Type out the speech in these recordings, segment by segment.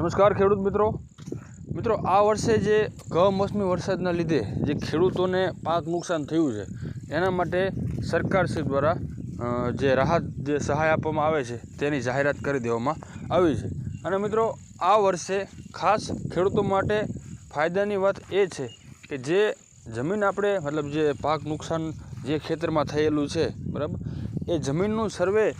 નમસ્કાર ખેડૂત મિત્રો. મિત્રો, આ વર્ષે જે કમોસમી વરસાદના લીધે જે ખેડૂતોને પાક નુકસાન થયું છે, એના માટે સરકારશ્રી દ્વારા જે રાહત, જે સહાય આપવામાં આવે છે, તેની જાહેરાત કરી દેવામાં આવી છે. અને મિત્રો, આ વર્ષે ખાસ ખેડૂતો માટે ફાયદાની વાત એ છે કે જે જમીન આપણે, મતલબ જે પાક નુકસાન જે ખેતરમાં થયેલું છે, બરાબર? એ જમીનનું સર્વે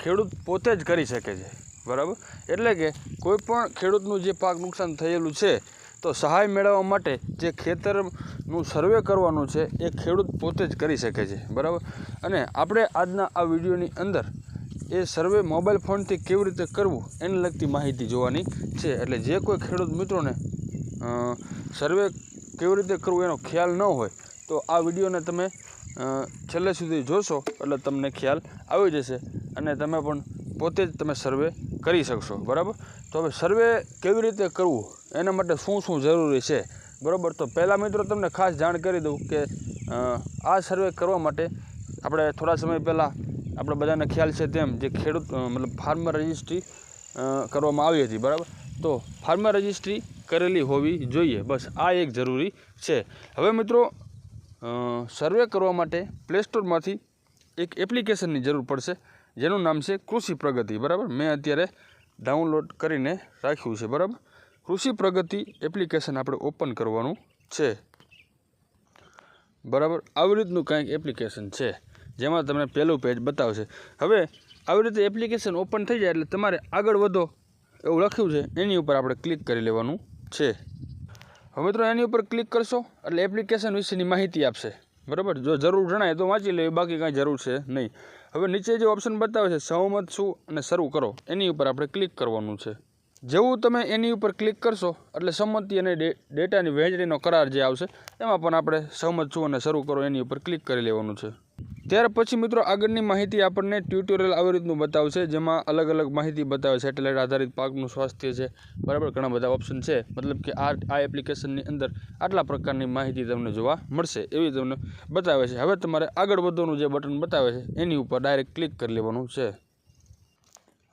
ખેડૂત પોતે જ કરી શકે છે, બરાબર? એટલે કે કોઈ પણ ખેડૂતનું જે પાક નુકસાન થયેલું છે, તો સહાય મેળવવા માટે જે ખેતરનું સર્વે કરવાનું છે, એ ખેડૂત પોતે જ કરી શકે છે, બરાબર? અને આપણે આજના આ વિડીયોની અંદર એ સર્વે મોબાઈલ ફોનથી કેવી રીતે કરવું એને લગતી માહિતી જોવાની છે. એટલે જે કોઈ ખેડૂત મિત્રોને સર્વે કેવી રીતે કરવું એનો ખ્યાલ ન હોય, તો આ વિડીયોને તમે છેલ્લે સુધી જોશો, એટલે તમને ખ્યાલ આવી જશે અને તમે પણ પોતે જ તમે સર્વે કરી શકશો, બરાબર? તો હવે સર્વે કેવી રીતે કરવું, એના માટે શું શું જરૂરી છે, બરાબર? તો પહેલાં મિત્રો તમને ખાસ જાણ કરી દઉં કે આ સર્વે કરવા માટે આપણે થોડા સમય પહેલાં આપણે બધાને ખ્યાલ છે તેમ જે ખેડૂત મતલબ ફાર્મર રજિસ્ટ્રી કરવામાં આવી હતી, બરાબર? તો ફાર્મર રજિસ્ટ્રી કરેલી હોવી જોઈએ. બસ, આ એક જરૂરી છે. હવે મિત્રો સર્વે કરવા માટે પ્લે સ્ટોરમાંથી એક એપ્લિકેશનની જરૂર પડશે. જેનું નામ છે કૃષિ પ્રગતિ. બરાબર? મેં અત્યારે ડાઉનલોડ કરીને રાખ્યું છે. બરાબર? કૃષિ પ્રગતિ એપ્લિકેશન આપણે ઓપન કરવાનું છે. બરાબર? આવી રીતનું કંઈક એપ્લિકેશન છે. જેમાં તમને પહેલું પેજ બતાવશે. હવે, આવી રીતે એપ્લિકેશન ઓપન થઈ જાય એટલે તમારે આગળ વધો. એવું લખ્યું છે. એની ઉપર આપણે ક્લિક કરી લેવાનું. છે. હવે મિત્રો, એની ઉપર ક્લિક કરશો, એટલે એપ્લિકેશન વિશેની માહિતી આપશે. બરાબર? જો જરૂર જણાય તો વાંચી લેવી બાકી કાંઈ જરૂર છે નહીં. હવે નીચે જે ઓપ્શન બતાવે છે, સહમત શું અને શરૂ કરો. એની ઉપર આપણે ક્લિક કરવાનું છે. જેવું તમે એની ઉપર ક્લિક કરશો, એટલે સંમતિ અને ડેટાની વહેંચણીનો કરાર જે આવશે, એમાં પણ આપણે સહમત છું અને શરૂ કરો, એની ઉપર ક્લિક કરી લેવાનું છે. ત્યાર પછી મિત્રો આગળની માહિતી આપણને ટ્યુટોરિયલ આવી રીતનું બતાવશે, જેમાં અલગ અલગ માહિતી બતાવે છે સેટેલાઇટ આધારિત પાકનું સ્વાસ્થ્ય છે. બરાબર, ઘણા બધા ઓપ્શન છે. મતલબ કે આ આ એપ્લિકેશનની અંદર આટલા પ્રકારની માહિતી તમને જોવા મળશે. એવી તમને બતાવે છે. હવે તમારે આગળ વધવાનું જે બટન બતાવે છે, એની ઉપર ડાયરેક્ટ ક્લિક કરી લેવાનું છે.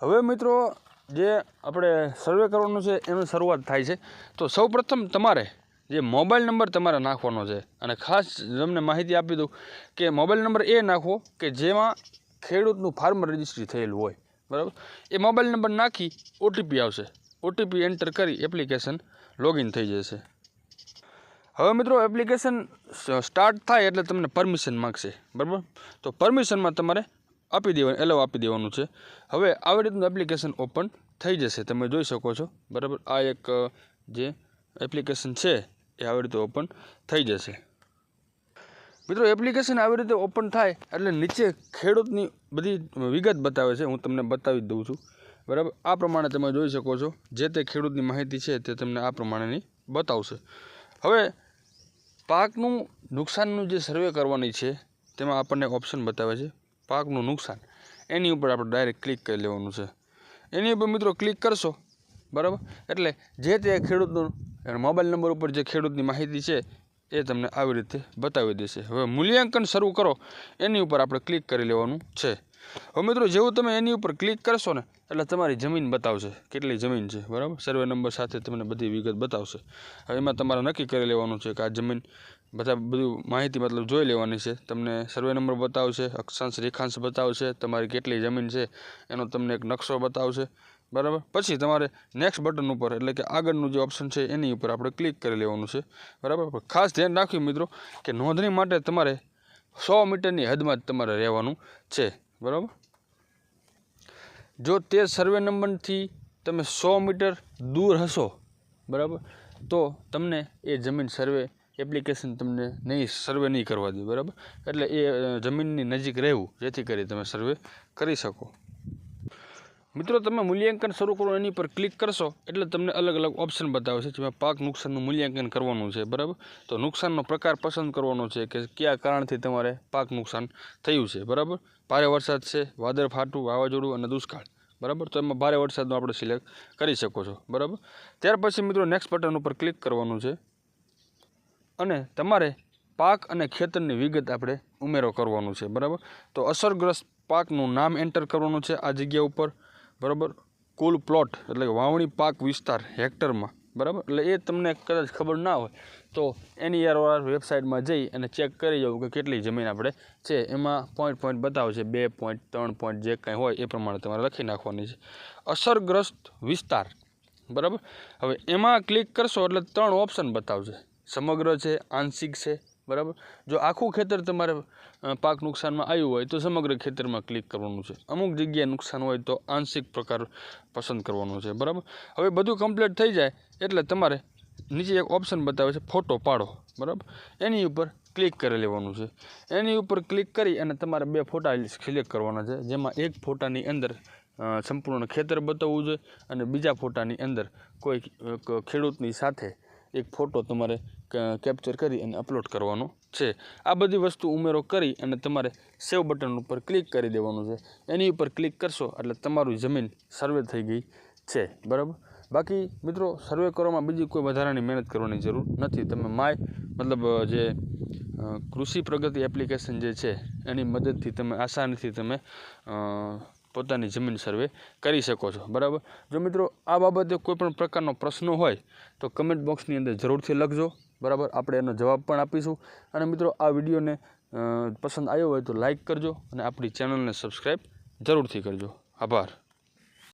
હવે મિત્રો, જે આપણે સર્વે કરવાનું છે, એની શરૂઆત થાય છે. તો સૌપ્રથમ તમારે જે મોબાઈલ નંબર તમારે નાખવાનો છે. અને ખાસ તમને માહિતી આપી દઉં કે મોબાઈલ નંબર એ નાખવો કે જેમાં ખેડૂતનું ફાર્મ રજિસ્ટ્રી થયેલું હોય. બરાબર? એ મોબાઈલ નંબર નાખી ઓટીપી આવશે. ઓટીપી એન્ટર કરી એપ્લિકેશન લોગિન થઈ જશે. હવે મિત્રો એપ્લિકેશન સ્ટાર્ટ થાય એટલે તમને પરમિશન માગશે. બરાબર? તો પરમિશનમાં તમારે આપી દેવાનું એલાવ આપી દેવાનું છે. હવે આવી રીતનું એપ્લિકેશન ઓપન થઈ જશે. તમે જોઈ શકો છો. બરાબર? આ એક જે એપ્લિકેશન છે એ આવી રીતે ઓપન થઈ જશે. મિત્રો એપ્લિકેશન આવી રીતે ઓપન થાય એટલે નીચે ખેડૂતની બધી વિગત બતાવે છે, હું તમને બતાવી દઉં છું. બરાબર? આ પ્રમાણે તમે જોઈ શકો છો, જે તે ખેડૂતની માહિતી છે તે તમને આ પ્રમાણેની બતાવશે. હવે, પાકનું નુકસાનનું જે સર્વે કરવાની છે, તેમાં આપણને ઓપ્શન બતાવે છે, પાકનું નુકસાન. એની ઉપર આપણે ડાયરેક્ટ ક્લિક કરી લેવાનું છે. એની ઉપર મિત્રો ક્લિક કરશો બરાબર? એટલે જે તે ખેડૂતનું મોબાઈલ નંબર ઉપર જે ખેડૂતની માહિતી છે, એ તમને આવી રીતે બતાવી દેશે. હવે મૂલ્યાંકન શરૂ કરો. એની ઉપર આપણે ક્લિક કરી લેવાનું છે. હવે મિત્રો, જેવું તમે એની ઉપર ક્લિક કરશો ને, એટલે તમારી જમીન બતાવશે. કેટલી જમીન છે, બરાબર? સર્વે નંબર સાથે તમને બધી વિગત બતાવશે. હવે એમાં તમારે નક્કી કરી લેવાનું છે કે આ જમીન બધા બધું માહિતી મતલબ જોઈ લેવાની છે. તમને સર્વે નંબર બતાવશે, અક્ષાંશ રેખાંશ બતાવશે, તમારી કેટલી જમીન છે, એનો તમને એક નકશો બતાવશે. બરાબર? પછી તમારે નેક્સ્ટ બટન ઉપર, એટલે કે આગળનું જે ઓપ્શન છે, એની ઉપર આપણે ક્લિક કરી લેવાનું છે. બરાબર? ખાસ ધ્યાન રાખ્યું મિત્રો, કે નોંધણી માટે તમારે સો મીટરની હદમાં જ તમારે રહેવાનું છે. બરાબર? જો તે સર્વે નંબરથી તમે સો મીટર દૂર હશો, બરાબર? તો તમને એ જમીન સર્વે એપ્લિકેશન તમને નહીં સર્વે નહીં કરવા દે, બરાબર? એટલે એ જમીનની નજીક રહેવું, જેથી કરી તમે સર્વે કરી શકો. મિત્રો, તમે મૂલ્યાંકન શરૂ કરો એની પર ક્લિક કરશો એટલે તમને અલગ અલગ ઓપ્શન બતાવે છે જેમાં પાક નુકસાનનું મૂલ્યાંકન કરવાનું છે, બરાબર? તો નુકસાનનો પ્રકાર પસંદ કરવાનો છે કે કયા કારણથી તમારે પાક નુકસાન થયું છે, બરાબર? ભારે વરસાદ છે, વાદળ ફાટું, વાવાઝોડું અને દુષ્કાળ, બરાબર? તો એમાં ભારે વરસાદનું આપણે સિલેક્ટ કરી શકો છો, બરાબર? ત્યાર પછી મિત્રો નેક્સ્ટ બટન ઉપર ક્લિક કરવાનું છે અને તમારે પાક અને ખેતરની વિગત આપણે ઉમેરો કરવાનું છે, બરાબર? તો અસરગ્રસ્ત પાકનું નામ એન્ટર કરવાનું છે આ જગ્યા ઉપર. બરાબર? કુલ પ્લોટ એટલે કે વાવણી પાક વિસ્તાર હેક્ટરમાં, બરાબર? એટલે એ તમને કદાચ ખબર ના હોય, તો એની યાર વેબસાઇટમાં જઈ અને ચેક કરી જવું કે કેટલી જમીન આપણે છે. એમાં પોઈન્ટ પોઈન્ટ બતાવે છે, બે પોઈન્ટ ત્રણ પોઈન્ટ જે કંઈ હોય એ પ્રમાણે તમારે લખી નાખવાની છે. અસરગ્રસ્ત વિસ્તાર, બરાબર? હવે એમાં ક્લિક કરશો એટલે ત્રણ ઓપ્શન બતાવશે. સમગ્ર છે, આંશિક છે બરાબર? જો આખું ખેતર તમારે પાક નુકસાનમાં આવ્યું હોય તો સમગ્ર ખેતરમાં ક્લિક કરવાનું છે. અમુક જગ્યાએ નુકસાન હોય તો આંશિક પ્રકાર પસંદ કરવાનો છે, બરાબર? હવે બધું કમ્પ્લીટ થઈ જાય એટલે તમારે નીચે એક ઓપ્શન બતાવે છે ફોટો પાડો, બરાબર? એની ઉપર ક્લિક કરી લેવાનું છે. એની ઉપર ક્લિક કરી અને તમારે બે ફોટા સિલેક્ટ કરવાના છે, જેમાં એક ફોટાની અંદર સંપૂર્ણ ખેતર બતાવવું જોઈએ અને બીજા ફોટાની અંદર કોઈ ખેડૂતની સાથે એક ફોટો તમારે કેપ્ચર કરી અને અપલોડ કરવાનો છે. આ બધી વસ્તુ ઉમેરો કરી અને તમારે સેવ બટન ઉપર ક્લિક કરી દેવાનું છે. એની ઉપર ક્લિક કરશો એટલે તમારું જમીન સર્વે થઈ ગઈ છે. બરાબર? બાકી મિત્રો સર્વે કરવામાં બીજી કોઈ વધારાની મહેનત કરવાની જરૂર નથી. તમે માય, મતલબ જે કૃષિ પ્રગતિ એપ્લિકેશન જે છે, એની મદદથી તમે, આસાનીથી તમે પોતાની જમીન સર્વે કરી શકો છો. બરાબર? જો મિત્રો, આ બાબતે કોઈપણ પ્રકારનો પ્રશ્ન હોય, તો કમેન્ટ બોક્સની અંદર જરૂરથી લખજો. બરાબર? આપણે એનો જવાબ પણ આપીશું. અને મિત્રો, આ વિડીયોને પસંદ આવ્યો હોય તો લાઇક કરજો અને આપણી ચેનલને સબસ્ક્રાઈબ જરૂરથી કરજો. આભાર.